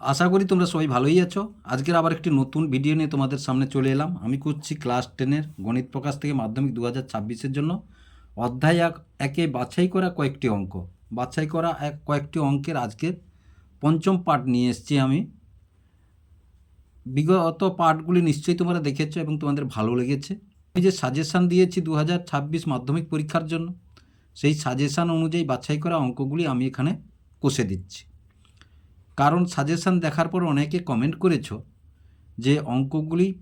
আশা করি তোমরা সবাই ভালোই আছো। আজকের আবার একটি নতুন ভিডিও নিয়ে তোমাদের সামনে চলে এলাম। আমি করছি ক্লাস টেনের গণিত প্রকাশ থেকে মাধ্যমিক দু হাজার ছাব্বিশের জন্য। অধ্যায় এক একে বাছাই করা কয়েকটি অঙ্ক। বাছাই করা এক কয়েকটি অঙ্কের আজকের পঞ্চম পার্ট নিয়ে এসেছি আমি। বিগত পার্টগুলি নিশ্চয়ই তোমরা দেখেছ এবং তোমাদের ভালো লেগেছে। আমি যে সাজেশান দিয়েছি দু হাজার ছাব্বিশ মাধ্যমিক পরীক্ষার জন্য, সেই সাজেশান অনুযায়ী বাছাই করা অঙ্কগুলি আমি এখানে কষে দিচ্ছি। কারণ সাজেশান দেখার পর অনেকে কমেন্ট করেছ যে অঙ্কগুলি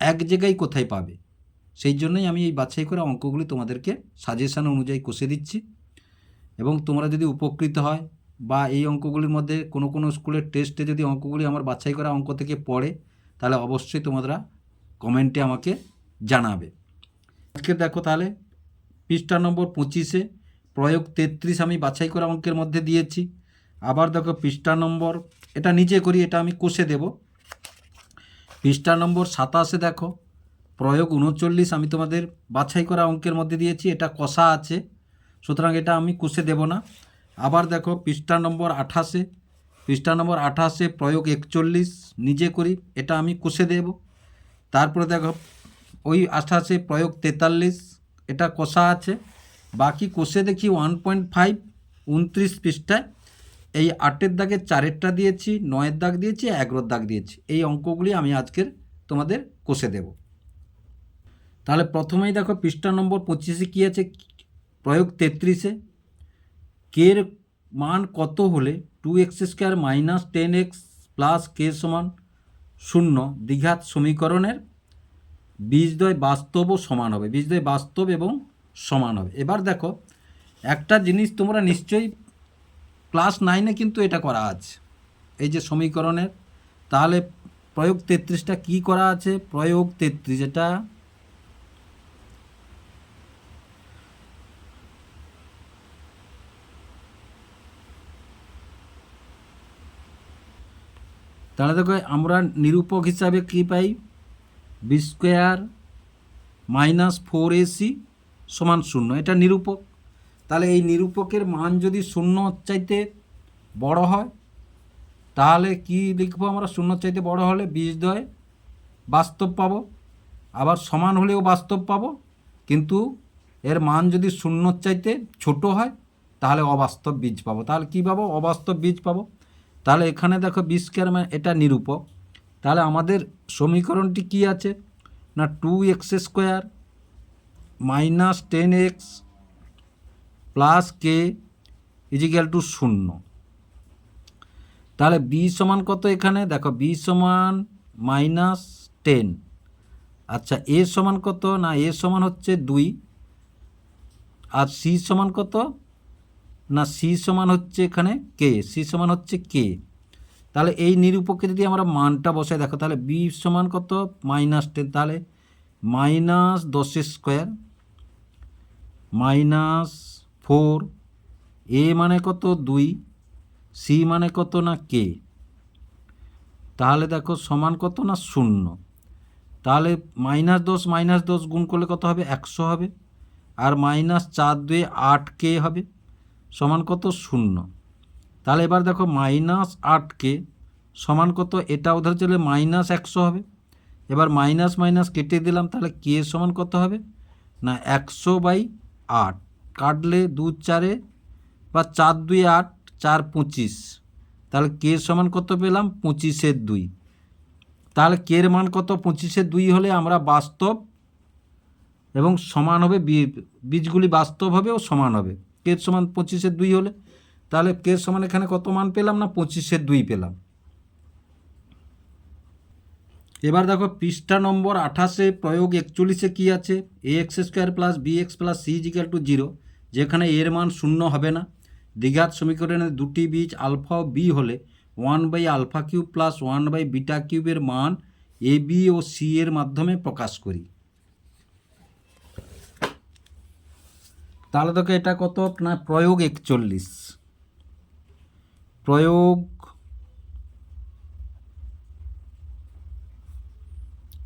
এক জায়গায় কোথায় পাবে। সেই জন্যই আমি এই বাছাই করা অঙ্কগুলি তোমাদেরকে সাজেশান অনুযায়ী কষে দিচ্ছি। এবং তোমরা যদি উপকৃত হয় বা এই অঙ্কগুলির মধ্যে কোনো কোনো স্কুলের টেস্টে যদি অঙ্কগুলি আমার বাছাই করা অঙ্ক থেকে পড়ে, তাহলে অবশ্যই তোমরা কমেন্টে আমাকে জানাবে। আজকে দেখো তাহলে পৃষ্ঠা নম্বর পঁচিশে প্রয়োগ তেত্রিশ আমি বাছাই করা অঙ্কের মধ্যে দিয়েছি। আবার দেখো পৃষ্ঠা নম্বর, এটা নিচে করি, এটা আমি কষে দেব। পৃষ্ঠা নম্বর সাতাশে দেখো, প্রয়োগ উনচল্লিশ, আমি তোমাদের বাছাই করা অঙ্কের মধ্যে দিয়েছি, এটা কষা আছে, সুতরাং এটা আমি কষে দেব না। আবার দেখো পৃষ্ঠা নম্বর আঠাশে, পৃষ্ঠা নম্বর আঠাশে প্রয়োগ একচল্লিশ, নিজে করি, এটা আমি কষে দেব। তারপরে দেখো, ওই আঠাশে প্রয়োগ তেতাল্লিশ, এটা কষা আছে, বাকি কষে দেখি ওয়ান পয়েন্ট ফাইভ উনত্রিশ পৃষ্ঠায়। এই আটের দাগে চারেরটা দিয়েছি, নয়ের দাগ দিয়েছি, এগারোর দাগ দিয়েছি। এই অঙ্কগুলি আমি আজকের তোমাদের কষে দেব। তাহলে প্রথমেই দেখো পৃষ্ঠা নম্বর পঁচিশে কী আছে? প্রয়োগ তেত্রিশে। কের মান কত হলে two x square minus ten x plus k সমান শূন্য দ্বিঘাত সমীকরণের বীজদ্বয় বাস্তব ও সমান হবে। বীজদ্বয় বাস্তব এবং সমান হবে। এবার দেখো একটা জিনিস তোমরা নিশ্চয়ই ক্লাস নাইনে কিন্তু এটা করা আছে। এই যে সমীকরণের, তাহলে প্রয়োগ তেত্রিশটা কি করা আছে? প্রয়োগ তেত্রিশ, এটা তাহলে দেখো, আমরা নিরূপক হিসাবে কী পাই? B square minus four a সমান শূন্য, এটা নিরূপক। তাহলে এই নিরূপকের মান যদি শূন্য চাইতে বড় হয়, তাহলে কি লিখব আমরা? শূন্য চাইতে বড় হলে বীজদ্বয় বাস্তব পাবো। আবার সমান হলেও বাস্তব পাবো। কিন্তু এর মান যদি শূন্য চাইতে ছোট হয়, তাহলে অবাস্তব বীজ পাবো। তাহলে কী পাবো? অবাস্তব বীজ পাবো। তাহলে এখানে দেখো বীজ স্কোয়ার মানে এটা নিরূপক। তাহলে আমাদের সমীকরণটি কি আছে? না two x square minus ten x plus k equal to শূন্য। তাহলে বি সমান কত এখানে? দেখো বি সমান মাইনাস টেন আচ্ছা এ সমান কত? না এ সমান হচ্ছে দুই। আর সি সমান কত? না সি সমান হচ্ছে এখানে কে সি সমান হচ্ছে কে তাহলে এই নিরূপকে যদি আমরা মানটা বসাই, দেখো, তাহলে বি সমান কত? মাইনাস টেন তাহলে মাইনাস দশ স্কোয়ার মাইনাস ফোর, এ মানে কত দুই, সি মানে কত না কে? তাহলে দেখো সমান কত না শূন্য? তাহলে মাইনাস দশ মাইনাস দশ গুণ করলে কত হবে? একশো হবে। আর মাইনাস চার দুয়ে আট কে হবে? সমান কত শূন্য? তাহলে এবার দেখো মাইনাস আট কে সমান কত? এটা ওধার চলে মাইনাস একশো হবে। এবার মাইনাস মাইনাস কেটে দিলাম, তাহলে কে সমান কত হবে? না, একশো বাই আট। কাটলে দু চারে বা চার দুই আট চার পঁচিশ। তাহলে কে সমান কত পেলাম? পঁচিশের দুই। তাহলে কের মান কত? পঁচিশের দুই হলে আমরা বাস্তব এবং সমান হবে বীজগুলি বাস্তব হবে ও সমান হবে। কের সমান? পঁচিশের দুই হলে। তাহলে কের সমান এখানে কত মান পেলাম না? পঁচিশের দুই পেলাম। এবার দেখো পৃষ্ঠা নম্বর আঠাশে, প্রয়োগ একচল্লিশে কী আছে? A x square plus b x plus c equal to zero যেখানে এর মান শূন্য হবে না। দ্বিঘাত সমীকরণের দুটি বীজ আলফা ও বি হলে one by alpha cube plus one by beta কিউবের মান এ বি ও সি এর মাধ্যমে প্রকাশ করি। তাহলে দেখো এটা কত? না, প্রয়োগ একচল্লিশ। প্রয়োগ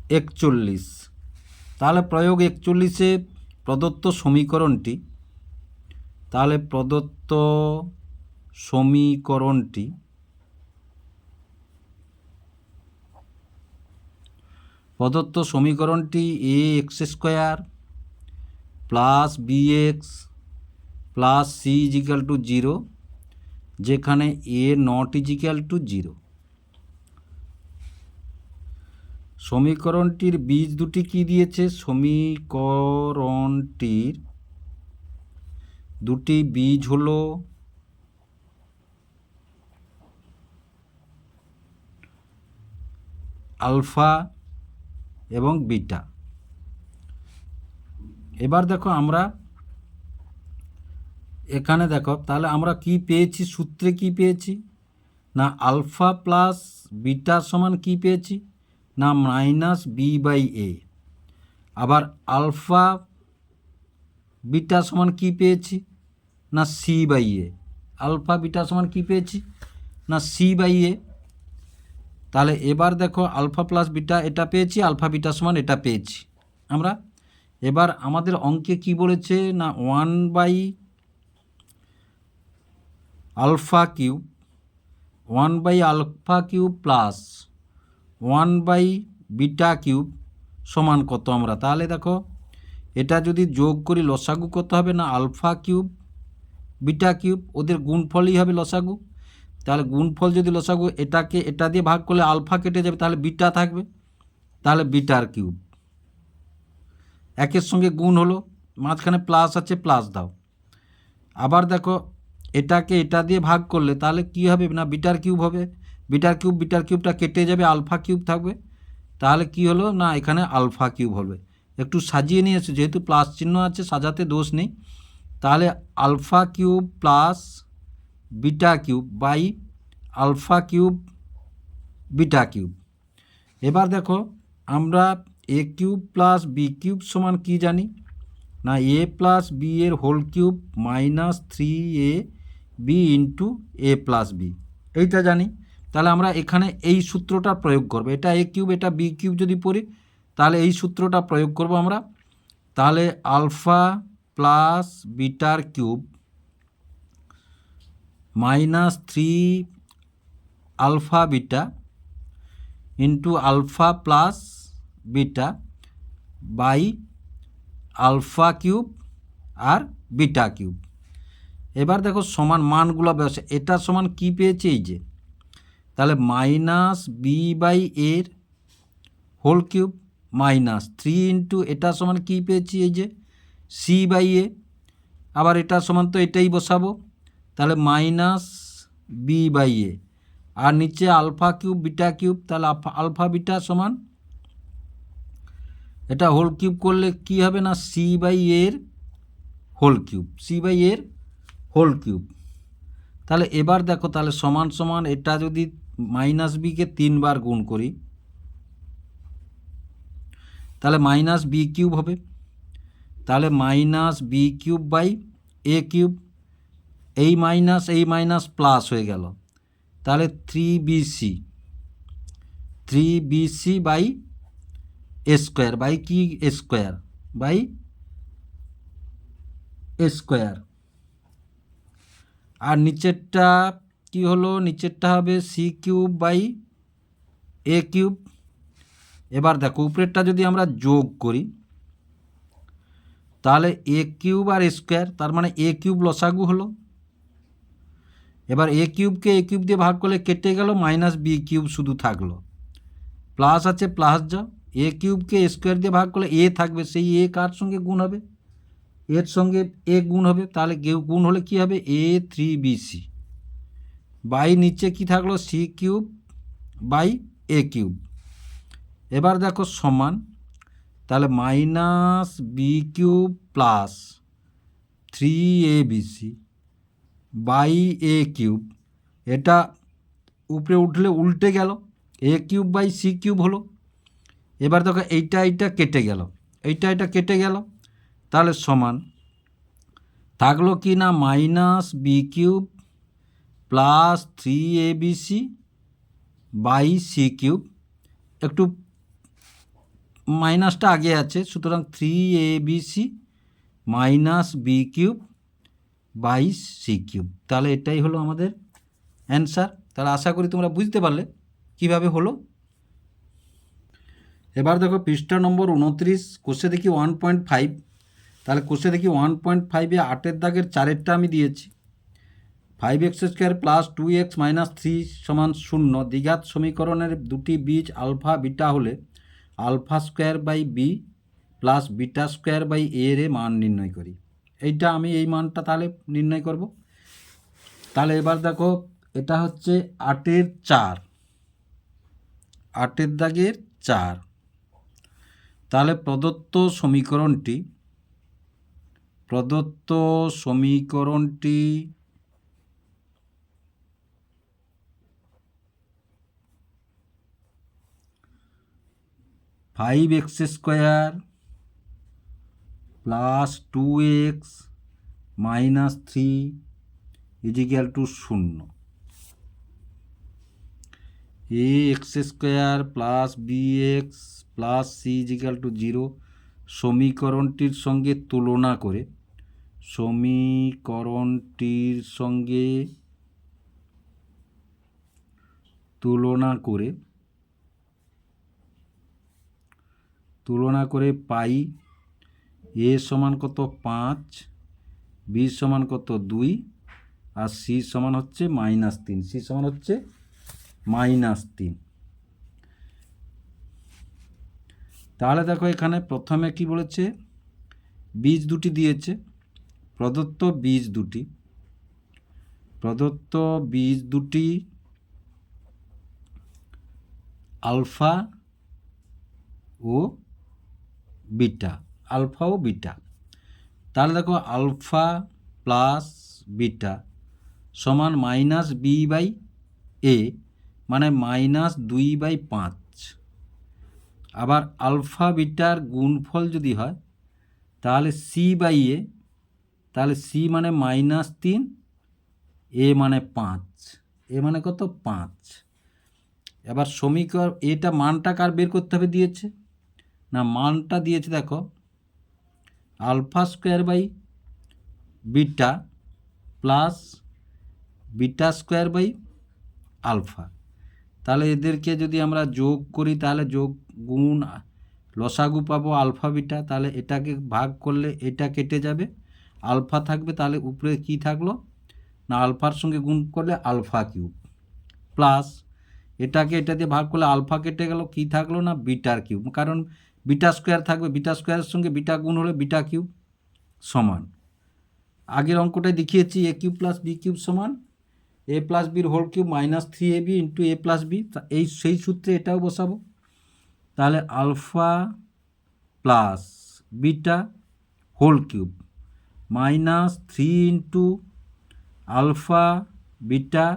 একচল্লিশ। তাহলে প্রয়োগ একচল্লিশে প্রদত্ত সমীকরণটি, তাহলে প্রদত্ত সমীকরণটি প্রদত্ত সমীকরণটি a x square plus b x plus c equal to zero যেখানে a not equal to zero সমীকরণটির বীজ দুটি কি দিয়েছে? সমীকরণটির দুটি বীজ হলো আলফা এবং বিটা। এবার দেখো আমরা এখানে দেখো, তাহলে আমরা কি পেয়েছি? সূত্রে কি পেয়েছি? না, আলফা প্লাস বিটা সমান কি পেয়েছি? না মাইনাস বি বাই এ। আবার আলফা বিটা সমান কি পেয়েছি? না C by A. Alpha beta সমান কি পেয়েছি? না সি বাই এ। তাহলে এবার দেখো আলফা প্লাস বিটা এটা পেয়েছি, আলফা বিটা সমান এটা পেয়েছি। আমরা এবার আমাদের অঙ্কে কি বলেছে? না one by alpha cube, one by alpha cube plus one by beta cube সমান কত আমরা? তাহলে দেখো, এটা যদি যোগ করি লসাগু কত হবে না? আলফা কিউব, বিটা কিউব, ওদের গুণফলই হবে লসাগু। তাহলে গুণফল যদি লসাগু এটাকে, এটা দিয়ে ভাগ করলে আলফা কেটে যাবে, তাহলে বিটা থাকবে। তাহলে বিটার কিউব। একের সঙ্গে গুণ হলো, মাঝখানে প্লাস আছে, প্লাস দাও। আবার দেখো, এটাকে এটা দিয়ে ভাগ করলে তাহলে কি হবে না? বিটার কিউব হবে। বিটার কিউব, বিটার কিউবটা কেটে যাবে, আলফা কিউব থাকবে। তাহলে কি হলো? না, এখানে আলফা কিউব হবে। একটু সাজিয়ে নিয়েছে যেহেতু প্লাস চিহ্ন আছে, সাজাতে দোষ নেই। তাহলে alpha cube plus beta cube by alpha cube, beta cube. এবার দেখো, আমরা A cube plus B cube সমান কি জানি? না, এ প্লাস বি এর whole cube minus three A B into A plus B. এইটা জানি। তাহলে আমরা এখানে এই সূত্রটা প্রয়োগ করব। এটা এ কিউব এটা বি কিউব যদি পড়ি, তাহলে এই সূত্রটা প্রয়োগ করব আমরা। তাহলে alpha plus bitter cube minus three alpha beta into alpha plus beta by alpha cube R beta cube. এবার দেখো সমান মানগুলো ব্যবসা এটা সমান কি পেয়েছে? এই যে তাহলে মাইনাস বি বাই এর whole cube minus three into এটা সমান কী পেয়েছি এই যে? সি বাই এ আবার এটা সমান তো এটাই বসাবো। তাহলে মাইনাস বি বাই এ আর নিচে আলফা কিউব বিটা কিউব তাহলে আলফা বিটা সমান, এটা হোল কিউব করলে কি হবে না? সি বাই এর হোল কিউব সি বাই এর হোল কিউব তাহলে এবার দেখো, তাহলে সমান সমান এটা যদি মাইনাস বিকে তিনবার গুণ করি, তাহলে মাইনাস বি কিউব হবে। তাহলে minus B cube by A cube, এই মাইনাস এই মাইনাস প্লাস হয়ে গেল। তাহলে three BC three BC by A square by কি স্কোয়ার বাই স্কোয়ার আর নিচেরটা কি হলো? নিচেরটা হবে C cube by A cube এবার দেখো, উপরেরটা যদি আমরা যোগ করি, তাহলে এ কিউব আর স্কোয়ার তার মানে এ কিউব লসাগু হলো। এবার এ কিউবকে এ কিউব দিয়ে ভাগ করলে কেটে গেল মাইনাস বি কিউব শুধু থাকল। প্লাস আছে প্লাস যাও এ কিউবকে স্কোয়ার দিয়ে ভাগ করলে এ থাকবে, সেই এ কার সঙ্গে গুণ হবে? এর সঙ্গে এ গুণ হবে, তাহলে গুণ হলে কি হবে? A three B C by নিচে কি থাকল? C cube by A cube এবার দেখো সমান। তাহলে minus B cube plus three A B C by A cube এটা উপরে উঠলে উল্টে গেল। A cube by C cube হলো। এবার দেখো এইটা এইটা কেটে গেল। এইটা এটা কেটে গেল। তাহলে সমান। থাকল কি না? Minus B cube plus three A B C by C cube. একটু মাইনাসটা আগে আছে, সুতরাং three A B C minus B cube by C cube. তাহলে এটাই হলো আমাদের অ্যান্সার। তাহলে আশা করি তোমরা বুঝতে পারলে কীভাবে হলো। এবার দেখো পৃষ্ঠা নম্বর উনত্রিশ, কোষে দেখি ওয়ান পয়েন্ট ফাইভ তাহলে কোষে দেখি ওয়ান পয়েন্ট ফাইভে আটের দাগের চারেরটা আমি দিয়েছি। Five X square plus two X minus three সমান শূন্য দ্বিঘাত সমীকরণের দুটি বীজ আলফা বিটা হলে alpha square by B plus beta square by এর মান নির্ণয় করি। এইটা আমি এই মানটা তাহলে নির্ণয় করব। তাহলে এবার দেখো, এটা হচ্ছে আটের চার। আটের দাগের চার। তাহলে প্রদত্ত সমীকরণটি প্রদত্ত সমীকরণটি five X square plus two X minus three equal to শূন্য। A X square plus B X plus C equal to zero সমীকরণটির সঙ্গে তুলনা করে সমীকরণটির সঙ্গে তুলনা করে তুলনা করে পাই এ সমান কত পাঁচ, বি সমান কত দুই, আর সি সমান হচ্ছে মাইনাস তিন। সি সমান হচ্ছে মাইনাস তিন। তাহলে দেখো এখানে প্রথমে কি বলেছে? বীজ দুটি দিয়েছে। প্রদত্ত বীজ দুটি। প্রদত্ত বীজ দুটি আলফা ও বিটা, আলফা ও বিটা। তাহলে দেখো আলফা প্লাস বিটা সমান মাইনাস বি বাই এ মানে মাইনাস দুই বাই পাঁচ। আবার আলফা বিটার গুণফল যদি হয়, তাহলে সি বাই এ, তাহলে সি মানে মাইনাস তিন, এ মানে পাঁচ, এ মানে কত? পাঁচ। এবার সমীকরণ এটা মানটা কার বের করতে হবে দিয়েছে? না মানটা দিয়েছে দেখো, alpha square by beta plus beta square by alpha. তাহলে এদেরকে যদি আমরা যোগ করি, তাহলে যোগ গুণ লসাগু পাবো আলফা বিটা, তাহলে এটাকে ভাগ করলে এটা কেটে যাবে, আলফা থাকবে, তাহলে উপরে কি থাকল? না, আলফার সঙ্গে গুণ করলে আলফা কিউব প্লাস এটাকে এটা দিয়ে ভাগ করলে আলফা কেটে গেল, কি থাকল না বিটার কিউব? কারণ বিটা স্কোয়ার থাকবে, বিটা স্কোয়ারের সঙ্গে বিটা গুণ হলে বিটা কিউব সমান। আগের অঙ্কটায় দেখিয়েছি A cube plus B cube সমান এ প্লাস বির whole cube minus three A B into A plus B এই সেই সূত্রে এটাও বসাবো। তাহলে alpha plus beta whole cube minus three into alpha beta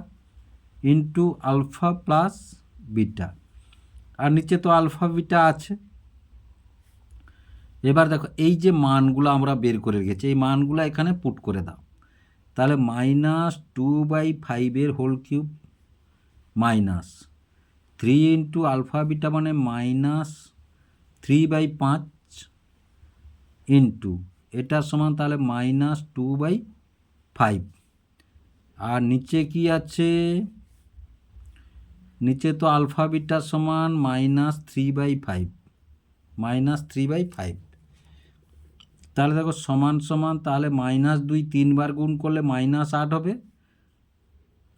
into alpha plus beta আর নিচে তো আলফা বিটা আছে। এবার দেখো, এই যে মানগুলো আমরা বের করে রেখেছি, এই মানগুলো এখানে পুট করে দাও। তাহলে মাইনাস টু বাই ফাইভের whole cube minus three into alpha beta মানে মাইনাস থ্রি বাই পাঁচ ইন্টু এটার সমান তাহলে মাইনাস টু বাই ফাইভ আর নিচে কি আছে? নিচে তো আলফা বিটা সমান minus three by five minus three by five তাহলে দেখো সমান সমান তাহলে মাইনাস দুই তিনবার গুণ করলে মাইনাস আট হবে।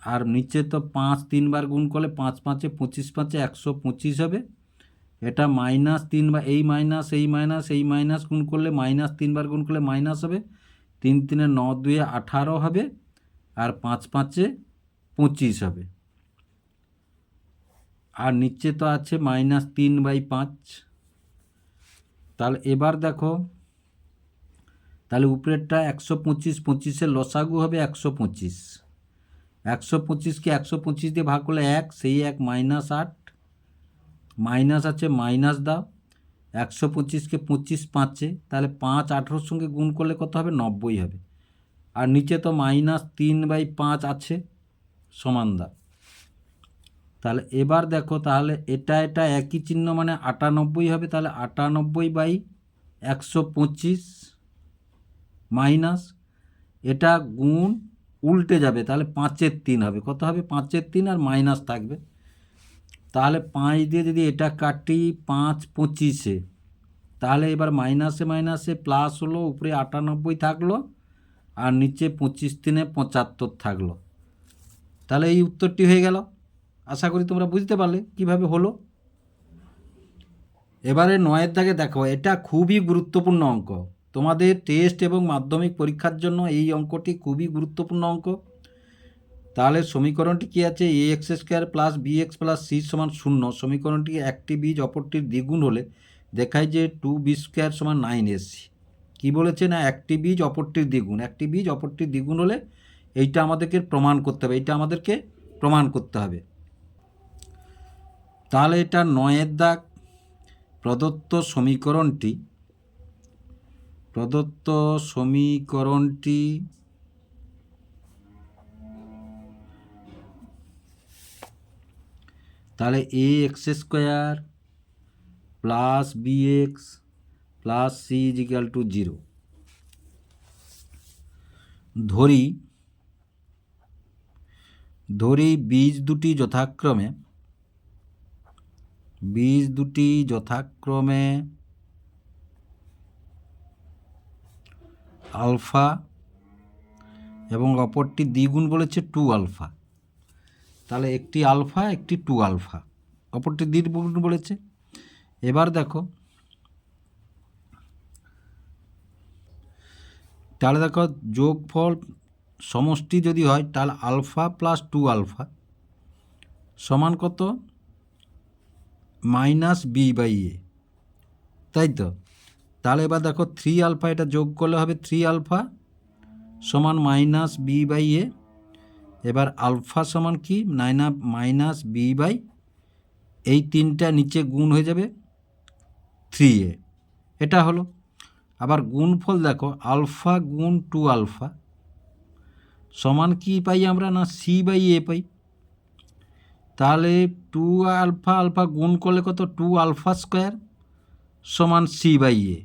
আর নিচে তো পাঁচ তিনবার গুণ করলে পাঁচ পাঁচে পঁচিশ পাঁচে একশো পঁচিশ হবে। এটা মাইনাস তিনবার এই মাইনাস এই মাইনাস এই মাইনাস গুণ করলে মাইনাস তিনবার গুণ করলে মাইনাস হবে। তিন তিনে ন দুয়ে আঠারো হবে আর পাঁচ পাঁচে পঁচিশ হবে। আর নিচে তো আছে মাইনাস তিন বাই পাঁচ। তাহলে এবার দেখো তাহলে উপরেরটা একশো পঁচিশ, পঁচিশের লসাগু হবে একশো পঁচিশ। একশো পঁচিশকে একশো পঁচিশ দিয়ে ভাগ করলে এক, সেই এক মাইনাস আট। মাইনাস আছে, মাইনাস দাও। একশো পঁচিশকে পঁচিশ পাঁচে, তাহলে পাঁচ আঠেরোর সঙ্গে গুণ করলে কত হবে? নব্বই হবে। আর নিচে তো মাইনাস তিন বাই পাঁচ আছে, সমান দাও। তাহলে এবার দেখো, তাহলে এটা এটা একই চিহ্ন মানে আটানব্বই হবে, তাহলে আটানব্বই বাই একশো পঁচিশ। মাইনাস এটা গুণ উল্টে যাবে, তাহলে পাঁচের তিন হবে। কত হবে? পাঁচের তিন আর মাইনাস থাকবে। তাহলে পাঁচ দিয়ে যদি এটা কাটি পাঁচ পঁচিশে, তাহলে এবার মাইনাসে মাইনাসে প্লাস হলো, উপরে আটানব্বই থাকল, আর নিচে পঁচিশ তিনে পঁচাত্তর থাকল। তাহলে এই উত্তরটি হয়ে গেল। আশা করি তোমরা বুঝতে পারলে কীভাবে হলো। এবারে নয়ের দাগে দেখো এটা খুবই গুরুত্বপূর্ণ অঙ্ক। তোমাদের টেস্ট এবং মাধ্যমিক পরীক্ষার জন্য এই অঙ্কটি খুবই গুরুত্বপূর্ণ অঙ্ক। তাহলে সমীকরণটি কী আছে? A X square plus B X plus C সমান শূন্য। সমীকরণটি একটি বীজ অপরটির দ্বিগুণ হলে দেখায় যে টু বি স্কোয়ার সমান নাইন এসি কী বলেছে না? একটি বীজ অপরটির দ্বিগুণ। একটি বীজ অপরটির দ্বিগুণ হলে এইটা আমাদেরকে প্রমাণ করতে হবে। এইটা আমাদেরকে প্রমাণ করতে হবে। তাহলে এটা নয়ের দাগ। প্রদত্ত সমীকরণটি প্রদত্ত সমীকরণটি তাহলে A X square plus B X plus C equal to zero ধরি ধরি বীজ দুটি যথাক্রমে, বীজ দুটি যথাক্রমে আলফা এবং অপরটি দ্বিগুণ বলেছে টু আলফা। তাহলে একটি আলফা, একটি টু আলফা। অপরটি দ্বিগুণ বলেছে। এবার দেখো। তাহলে দেখো, যোগফল সমষ্টি যদি হয়, তাহলে আলফা প্লাস টু আলফা সমান কত? Minus B by A. তাই তো? তাহলে এবার দেখো থ্রি আলফা এটা যোগ করলে হবে থ্রি আলফা সমান মাইনাস বি বাই এ এবার আলফা সমান কি? নাইনা মাইনাস বি বাই এই তিনটা নিচে গুণ হয়ে যাবে থ্রি এ এটা হলো। আবার গুণফল দেখো আলফা গুণ টু আলফা সমান কি পাই আমরা না সি বাই এ পাই? তাহলে টু আলফা আলফা গুণ করলে কত? টু আলফা স্কোয়ার সমান সি বাই এ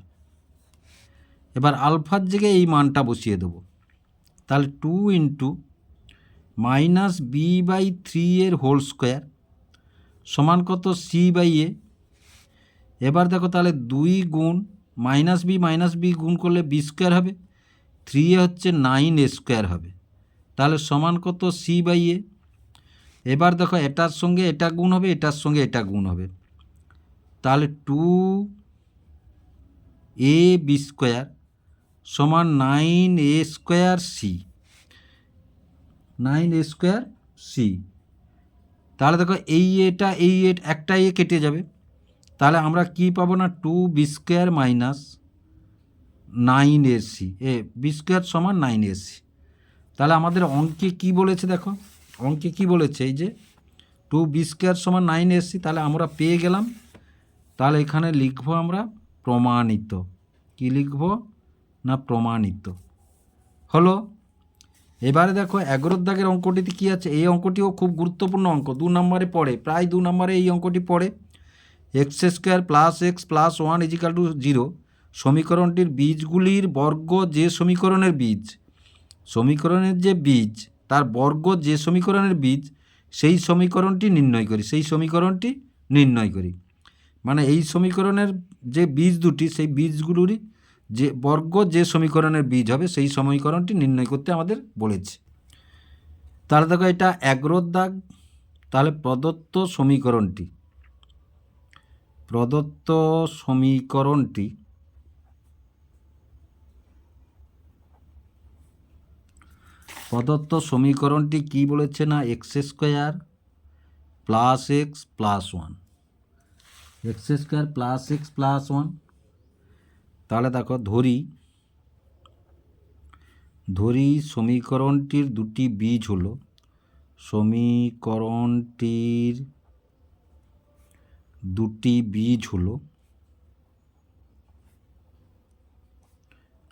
এবার আলফার জায়গায় এই মানটা বসিয়ে দেবো। তাহলে two into minus B by three এর হোল স্কোয়ার সমান কত সি বাই এ এবার দেখো তাহলে দুই গুণ মাইনাস বি মাইনাস বি গুণ করলে বি স্কোয়ার হবে। থ্রি এ হচ্ছে নাইন এ স্কোয়ার হবে। তাহলে সমান কত সি বাই এ এবার দেখো এটার সঙ্গে এটা গুণ হবে, এটার সঙ্গে এটা গুণ হবে। তাহলে টু এ বি স্কোয়ার সমান nine A square C. Nine A square C. তাহলে দেখো এই এটা, এই এ- একটা এ কেটে যাবে। তাহলে আমরা কি পাবো না? Two B square minus nine A C. A, B square সমান নাইন এ সি। তাহলে আমাদের অঙ্কে কি বলেছে দেখো? অঙ্কে কি বলেছে? এই যে টু বি স্কোয়ার সমান নাইন এ সি, তাহলে আমরা পেয়ে গেলাম। তাহলে এখানে লিখব আমরা প্রমাণিত। কি লিখব? না প্রমাণিত। হলো, এবারে দেখো এগারোর দাগের অঙ্কটিতে কী আছে? এই অঙ্কটিও খুব গুরুত্বপূর্ণ অঙ্ক। দু নম্বরে পড়ে, প্রায় দু নম্বরে এই অঙ্কটি পড়ে। X square plus X plus one equal to zero সমীকরণটির বীজগুলির বর্গ যে সমীকরণের বীজ, সমীকরণের যে বীজ, তার বর্গ যে সমীকরণের বীজ, সেই সমীকরণটি নির্ণয় করি, সেই সমীকরণটি নির্ণয় করি। মানে এই সমীকরণের যে বীজ দুটি, সেই বীজগুলোরই যে বর্গ যে সমীকরণের বীজ হবে, সেই সমীকরণটি নির্ণয় করতে আমাদের বলেছে। তাহলে দেখো এটা এগ্রোর দাগ, তাহলে প্রদত্ত সমীকরণটি প্রদত্ত সমীকরণটি প্রদত্ত সমীকরণটি কি বলেছে না? X square plus X plus one. X square plus X plus one. তাহলে দেখো ধরি ধরি সমীকরণটির দুটি বীজ হলো সমীকরণটির দুটি বীজ হলো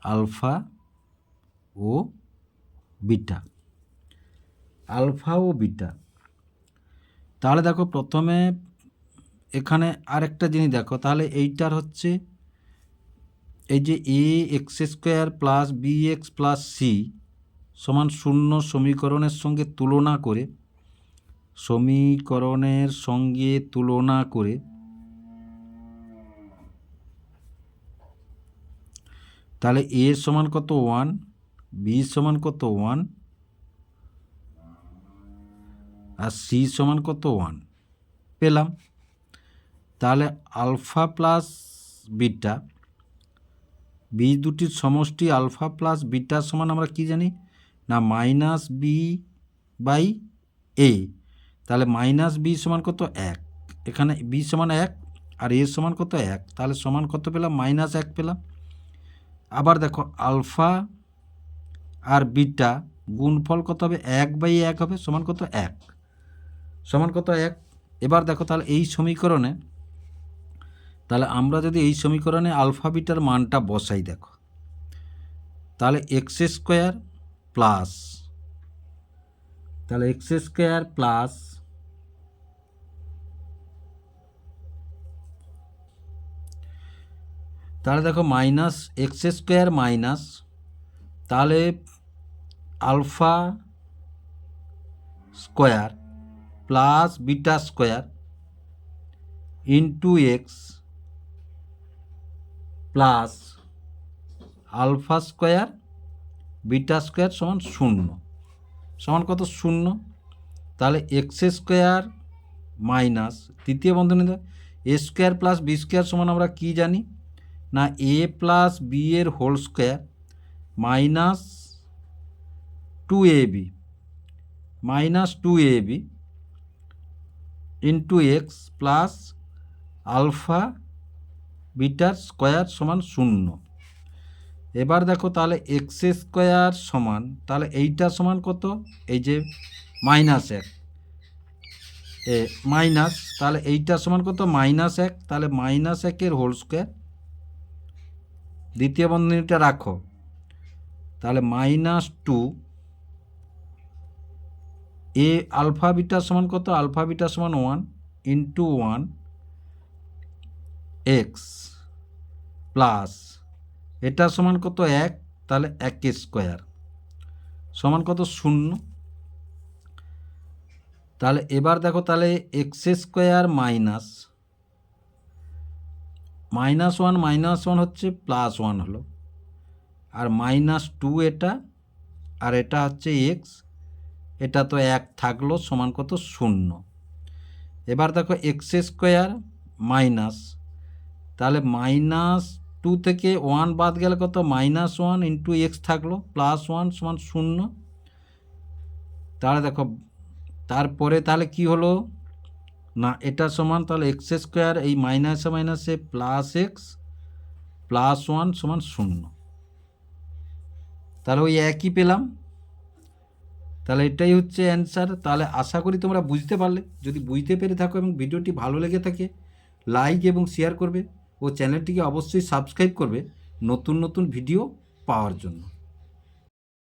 আলফা ও বিটা। আলফা ও বিটা। তাহলে দেখো প্রথমে এখানে আরেকটা জিনিস দেখো, তাহলে এইটার হচ্ছে এই যে A X square plus B X plus C সমান শূন্য সমীকরণের সঙ্গে তুলনা করে, সমীকরণের সঙ্গে তুলনা করে তাহলে এ সমান কত ওয়ান, বি সমান কত ওয়ান, আর সি সমান কত ওয়ান পেলাম। তাহলে আলফা প্লাস বিটা বি দুটির সমষ্টি আলফা প্লাস বিটা সমান আমরা কি জানি? না, মাইনাস বি বাই এ। তাহলে মাইনাস বি সমান কত? এক। এখানে বি সমান এক আর এ সমান কত? এক। তাহলে সমান কত পেলাম? মাইনাস এক পেলাম। আবার দেখো, আলফা আর বিটা গুণফল কত হবে? এক বাই এক হবে, সমান কত? এক। সমান কত? এক। এবার দেখো তাহলে এই সমীকরণে তাহলে আমরা যদি এই সমীকরণে আলফা বিটার মানটা বসাই দেখো, তাহলে এক্স স্কোয়ার প্লাস তাহলে এক্স স্কোয়ার প্লাস তাহলে দেখো মাইনাস এক্স স্কোয়ার মাইনাস তাহলে alpha square plus beta square into X plus alpha square, beta square সমান শূন্য। সমান কত? শূন্য। তাহলে এক্স স্কোয়ার মাইনাস তৃতীয় বন্ধনীতে A square plus B square সমান আমরা কী জানি? না, এ প্লাস বি এর whole square minus two A B, minus two A B into X plus alpha bitter square সমান শূন্য। এবার দেখো তাহলে এক্স স্কোয়ার সমান, তাহলে এইটা সমান কত? এই যে মাইনাস এক। এ, মাইনাস, তাহলে এইটা সমান কত? মাইনাস এক। তাহলে মাইনাস একের হোল স্কোয়ার দ্বিতীয় বন্ধনীটা রাখো। তাহলে মাইনাস টু, এ আলফা বিটা সমান কত? আলফা বিটা সমান one into one. X plus এটা সমান কত এক? তাহলে এক স্কোয়ার সমান কত শূন্য? তাহলে এবার দেখো তাহলে X square minus minus one minus one হচ্ছে প্লাস ওয়ান হলো। আর মাইনাস টু এটা, আর এটা হচ্ছে এক্স এটা তো এক থাকল, সমান কত শূন্য। এবার দেখো এক্স স্কোয়ার মাইনাস তাহলে মাইনাস টু থেকে ওয়ান বাদ গেলে কত? মাইনাস ওয়ান ইন্টু এক্স থাকল প্লাস ওয়ান সমান শূন্য। তাহলে দেখো, তারপরে তাহলে কি হলো? না, এটা সমান, তাহলে এক্স স্কোয়ার এই মাইনাসে মাইনাসে প্লাস এক্স প্লাস ওয়ান সমান শূন্য। তাহলে ওই একই পেলাম। তাহলে এটাই হচ্ছে অ্যান্সার তাহলে আশা করি তোমরা বুঝতে পারলে। যদি বুঝতে পেরে থাকো এবং ভিডিওটি ভালো লেগে থাকে লাইক এবং শেয়ার করবে। ও চ্যানেলটিকে অবশ্যই সাবস্ক্রাইব করবে নতুন নতুন ভিডিও পাওয়ার জন্য।